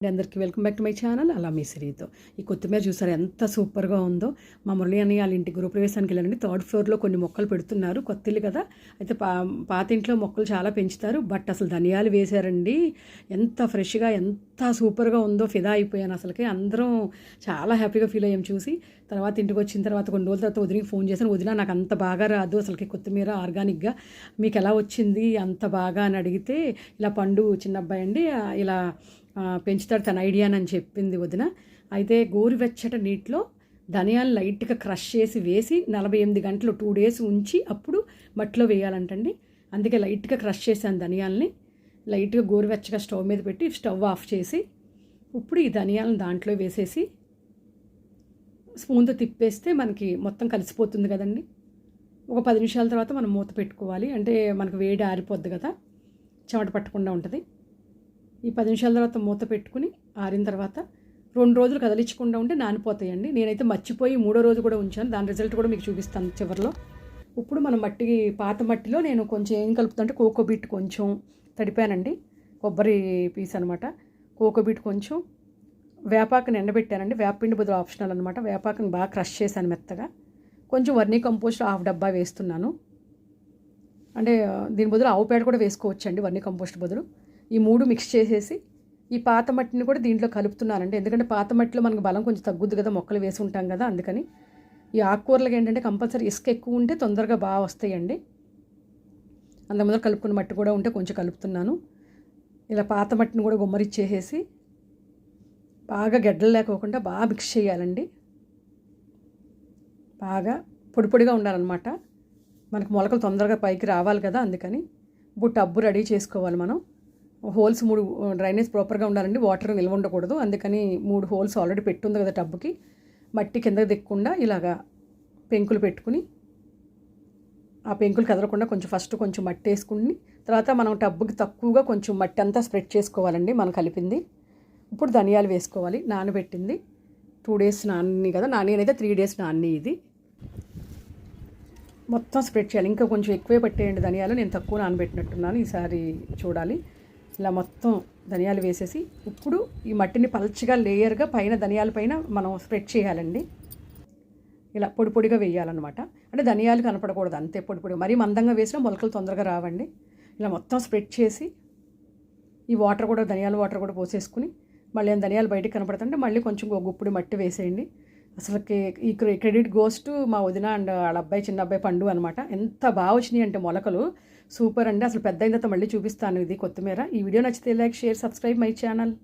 అండి అందరికీ welcome back to my channel. అలా మీ సిరీతో ఈ కొత్తిమీర చూసారు ఎంత సూపర్గా ఉందో. మా మురళి అని వాళ్ళ ఇంటి గృహప్రవేశానికి వెళ్ళండి థర్డ్ ఫ్లోర్లో కొన్ని మొక్కలు పెడుతున్నారు. కొత్త కదా. అయితే పా పాత ఇంట్లో మొక్కలు చాలా పెంచుతారు. బట్ అసలు ధనియాలు వేశారండి. ఎంత ఫ్రెష్గా ఎంత సూపర్గా ఉందో ఫిదా అయిపోయాను అసలుకి. అందరం చాలా హ్యాపీగా ఫీల్ అయ్యాం చూసి. తర్వాత ఇంటికి వచ్చిన తర్వాత కొన్ని రోజుల తర్వాత వదిలికి ఫోన్ చేశాను. వదిన నాకు అంత బాగా రాదు అసలుకి కొత్తిమీర ఆర్గానిక్గా. మీకు ఎలా వచ్చింది? అంత బాగా అని అడిగితే ఇలా పండు చిన్న అబ్బాయి అండి ఇలా పెంచుతాడు తన ఐడియా అని చెప్పింది వదిన. అయితే గోరువెచ్చట నీటిలో ధనియాలు లైట్గా క్రష్ చేసి వేసి నలభై ఎనిమిది గంటలు టూ డేస్ ఉంచి అప్పుడు మట్టిలో వేయాలంటండి. అందుకే లైట్గా క్రష్ చేశాను ధనియాలని. లైట్గా గోరువెచ్చగా స్టవ్ మీద పెట్టి స్టవ్ ఆఫ్ చేసి ఇప్పుడు ఈ ధనియాలను దాంట్లో వేసేసి స్పూన్తో తిప్పేస్తే మనకి మొత్తం కలిసిపోతుంది కదండి. ఒక పది నిమిషాల తర్వాత మనం మూత పెట్టుకోవాలి. అంటే మనకు వేడి ఆరిపోద్ది కదా. చెమట పట్టకుండా ఉంటుంది. ఈ పది నిమిషాల తర్వాత మూత పెట్టుకుని ఆరిన తర్వాత రెండు రోజులు కదిలించకుండా ఉంటే నానిపోతాయండి. నేనైతే మర్చిపోయి మూడో రోజు కూడా ఉంచాను. దాని రిజల్ట్ కూడా మీకు చూపిస్తాను చివరిలో. ఇప్పుడు మనం మట్టి పాత మట్టిలో నేను కొంచెం ఏం కలుపుతుంటే కోకోబీట్ కొంచెం తడిపానండి. కొబ్బరి పీస్ అనమాట కోకోబీట్ కొంచెం వేపాకుని ఎండబెట్టానండి. వేపపిండి బదులు ఆప్షనల్ అనమాట వేపాకుని బాగా క్రష్ చేశాను మెత్తగా. కొంచెం వర్నీ కంపోస్ట్ హాఫ్ డబ్బా వేస్తున్నాను. అంటే దీని బదులు ఆవు పేడ కూడా వేసుకోవచ్చండి వర్నీ కంపోస్ట్ బదులు. ఈ మూడు మిక్స్ చేసేసి ఈ పాత మట్టిని కూడా దీంట్లో కలుపుతున్నానండి. ఎందుకంటే పాత మట్టిలో మనకు బలం కొంచెం తగ్గుద్ది కదా మొక్కలు వేసి ఉంటాం కదా అందుకని ఈ ఆకుకూరలకు ఏంటంటే కంపల్సరీ ఇసుక ఎక్కువ ఉంటే తొందరగా బాగా వస్తాయండి. అంత ముందర కలుపుకున్న మట్టి కూడా ఉంటే కొంచెం కలుపుతున్నాను. ఇలా పాత మట్టిని కూడా గుమ్మరిచ్చేసేసి బాగా గడ్డలు లేకోకుండా బాగా మిక్స్ చేయాలండి. బాగా పొడి పొడిగా ఉండాలన్నమాట. మనకు మొలకలు తొందరగా పైకి రావాలి కదా అందుకని ఇప్పుడు టబ్బు రెడీ చేసుకోవాలి మనం. హోల్స్ మూడు డ్రైనేజ్ ప్రాపర్గా ఉండాలండి వాటర్ నిల్వ ఉండకూడదు. అందుకని మూడు హోల్స్ ఆల్రెడీ పెట్టుంది కదా టబ్బుకి మట్టి కిందకి దిక్కకుండా ఇలాగా పెంకులు పెట్టుకుని ఆ పెంకులు కదలకుండా కొంచెం ఫస్ట్ కొంచెం మట్టి వేసుకుని తర్వాత మనం టబ్బుకి తక్కువగా కొంచెం మట్టి అంతా స్ప్రెడ్ చేసుకోవాలండి మనం కలిపింది. ఇప్పుడు ధనియాలు వేసుకోవాలి నానబెట్టింది. టూ డేస్ నాని కదా నాని అయితే త్రీ డేస్ నాని ఇది. మొత్తం స్ప్రెడ్ చేయాలి. ఇంకా కొంచెం ఎక్కువే పట్టేయండి ధనియాలు నేను తక్కువ నానబెట్టినట్టున్నాను ఈసారి చూడాలి. ఇలా మొత్తం ధనియాలు వేసేసి ఇప్పుడు ఈ మట్టిని పల్చగా లేయర్గా పైన ధనియాల పైన మనం స్ప్రెడ్ చేయాలండి. ఇలా పొడి పొడిగా వేయాలన్నమాట. అంటే ధనియాలు కనపడకూడదు అంతే పొడి పొడి. మరీ మందంగా వేసినా మొలకలు తొందరగా రావండి. ఇలా మొత్తం స్ప్రెడ్ చేసి ఈ వాటర్ కూడా ధనియాల వాటర్ కూడా పోసేసుకుని మళ్ళీ ధనియాలు బయటకు కనపడుతుంటే మళ్ళీ కొంచెం ఒక గుప్పుడు మట్టి వేసేయండి. అసలు ఈ క్రెడిట్ గోస్ట్ మా వదిన అండ్ వాళ్ళ అబ్బాయి చిన్న అబ్బాయి పండు అనమాట ఎంత బాగా వచ్చినాయి అంటే మొలకలు. సూపర్ అండి. అసలు పెద్ద అయిన తర్వాత మళ్ళీ చూపిస్తాను ఇది కొత్తిమీర. ఈ వీడియో నచ్చితే like share subscribe my channel.